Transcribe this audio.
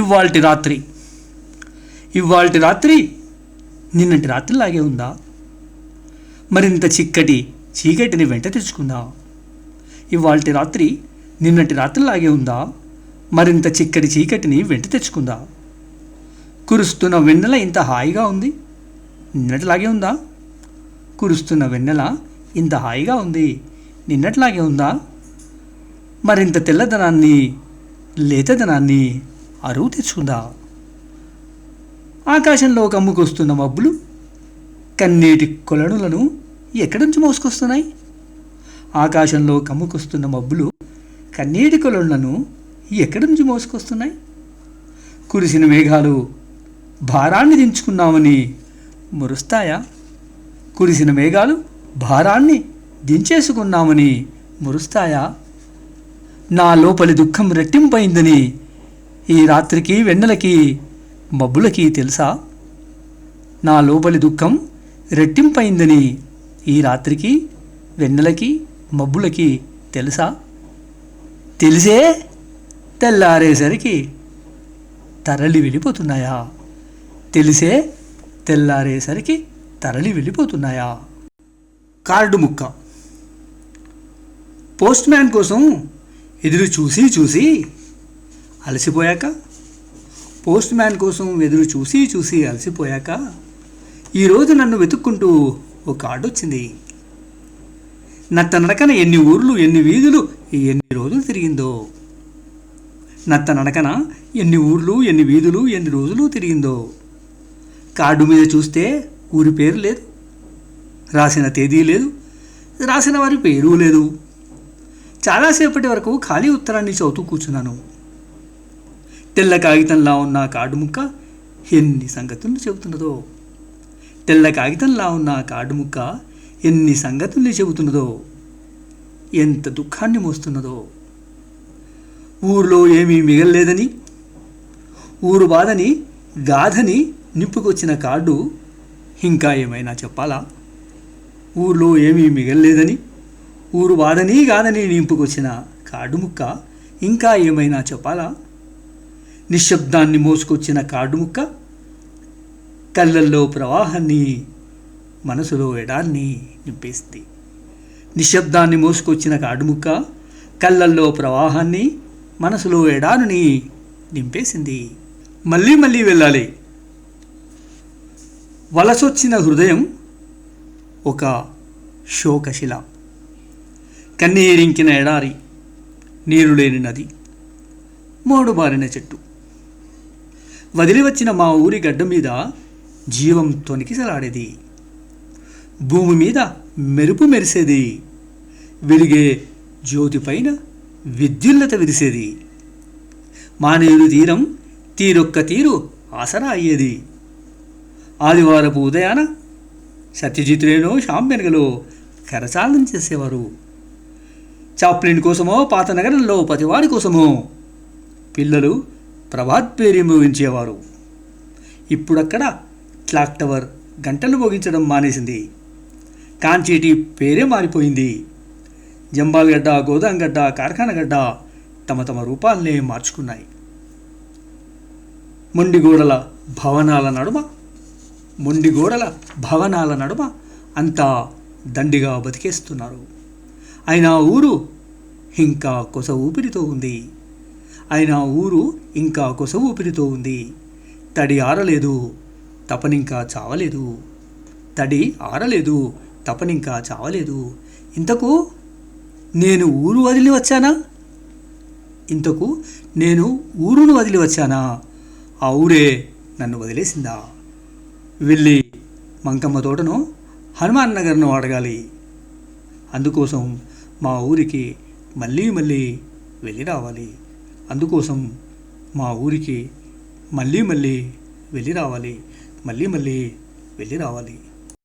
ఇవాల్టి రాత్రి. ఇవాల్టి రాత్రి నిన్నటి రాత్రిలాగే ఉందా? మరింత చిక్కటి చీకటిని వెంట తెచ్చుకుందా ఇవాల్టి రాత్రి నిన్నటి రాత్రిలాగే ఉందా? మరింత చిక్కటి చీకటిని వెంట తెచ్చుకుందా కురుస్తున్న వెన్నెల ఇంత హాయిగా ఉంది? నిన్నటిలాగే ఉందా? కురుస్తున్న వెన్నెల ఇంత హాయిగా ఉంది? నిన్నట్లాగే ఉందా? మరింత తెల్లదనాన్ని లేతదనాన్ని అరువు తెచ్చుకుందా? ఆకాశంలో కమ్ముకొస్తున్న మబ్బులు కన్నీటి కొలనులను ఎక్కడి నుంచి మోసుకొస్తున్నాయి? ఆకాశంలో కమ్ముకొస్తున్న మబ్బులు కన్నీటి కొలనులను ఎక్కడి నుంచి మోసుకొస్తున్నాయి? కురిసిన మేఘాలు భారాన్ని దించుకున్నామని మురుస్తాయా? కురిసిన మేఘాలు భారాన్ని దించేసుకున్నామని మురుస్తాయా? నా లోపలి దుఃఖం రెట్టింపైందని ఈ రాత్రికి వెన్నెలకి మబ్బులకి తెలుసా? నా లోపలి దుఃఖం రెట్టింపైందని ఈ రాత్రికి వెన్నెలకి మబ్బులకి తెలుసా? తెలిసే తెల్లారేసరికి తరలి వెళ్ళిపోతున్నాయా? తెలిసే తెల్లారేసరికి తరలి వెళ్ళిపోతున్నాయా? కార్డు ముక్క. పోస్ట్ మ్యాన్ కోసం ఎదురు చూసి చూసి అలసిపోయాక? పోస్ట్ మ్యాన్ కోసం ఎదురు చూసి చూసి అలసిపోయాక? ఈరోజు నన్ను వెతుక్కుంటూ ఒక కార్డు వచ్చింది. నత్త నడకన ఎన్ని ఊర్లు ఎన్ని వీధులు ఎన్ని రోజులు తిరిగిందో? నత్త నడకన ఎన్ని ఊర్లు ఎన్ని వీధులు ఎన్ని రోజులు తిరిగిందో? కార్డు మీద చూస్తే ఊరి పేరు లేదు. రాసిన తేదీ లేదు. రాసిన వారి పేరు లేదు. చాలాసేపటి వరకు ఖాళీ ఉత్తరాన్ని చదువుతూ కూర్చున్నాను. తెల్ల కాగితంలా ఉన్న కార్డు ముక్క ఎన్ని సంగతులు చెబుతున్నదో. తెల్ల కాగితంలా ఉన్న కార్డు ముక్క ఎన్ని సంగతుల్ని చెబుతున్నదో. ఎంత దుఃఖాన్ని మోస్తున్నదో. ఊర్లో ఏమీ మిగల్లేదని ఊరు బాధని గాథని నింపుకొచ్చిన కార్డు ఇంకా ఏమైనా చెప్పాలా? ఊర్లో ఏమీ మిగల్లేదని ఊరు బాధని గాధని నింపుకొచ్చిన కార్డు ముక్క ఇంకా ఏమైనా చెప్పాలా? నిశ్శబ్దాన్ని మోసుకొచ్చిన కాడుముక్క కళ్ళల్లో ప్రవాహాన్ని మనసులో ఎడాన్ని నింపేస్తుంది నిశ్శబ్దాన్ని మోసుకొచ్చిన కాడుముక్క కళ్ళల్లో ప్రవాహాన్ని మనసులో ఎడారుని నింపేసింది. మళ్ళీ మళ్ళీ వెళ్ళాలి. వలసొచ్చిన హృదయం ఒక శోకశిల. కన్నీరింకిన ఎడారి నీరు లేని నది మోడుబారిన చెట్టు. వదిలి వచ్చిన మా ఊరి గడ్డ మీద జీవం తొనికిసలాడేది భూమి మీద మెరుపు మెరిసేది. వెలిగే జ్యోతి పైన విద్యుల్లత విరిసేది. మానేరు తీరం తీరొక్క తీరు ఆసరా అయ్యేది. ఆదివారపు ఉదయాన సత్యజిత్ రేణో షాంపెనగలో కరచాలనం చేసేవారు. చాప్లిన్ కోసమో పాత నగరంలో పతివాడి కోసమో పిల్లలు ప్రభాత్ పేరి మోగించేవారు. ఇప్పుడక్కడ క్లాక్ టవర్ గంటలు మోగించడం మానేసింది. కాంచీటి పేరే మారిపోయింది. జంబాల్గడ్డ గోదాంగడ్డ కార్ఖానగడ్డ తమ తమ రూపాలనే మార్చుకున్నాయి. మొండిగోడల భవనాల నడుమ మొండిగోడల భవనాల నడుమ అంతా దండిగా బతికేస్తున్నారు. అయినా ఊరు ఇంకా కొస ఊపిరితో ఉంది. అయినా ఊరు ఇంకా కొస ఊపిరితో ఉంది. తడి ఆరలేదు తపనింకా చావలేదు. తడి ఆరలేదు తపనింకా చావలేదు. ఇంతకు నేను ఊరు వదిలి వచ్చానా? ఇంతకు నేను ఊరును వదిలి వచ్చానా? ఆ ఊరే నన్ను వదిలేసిందా? వెళ్ళి మంకమ్మ తోటను హనుమాన్ నగర్ను అడగాలి. అందుకోసం మా ఊరికి మళ్ళీ మళ్ళీ వెళ్ళి రావాలి. అందుకోసం మా ఊరికి మళ్ళీ మళ్ళీ వెళ్ళి రావాలి. మళ్ళీ మళ్ళీ వెళ్ళి రావాలి.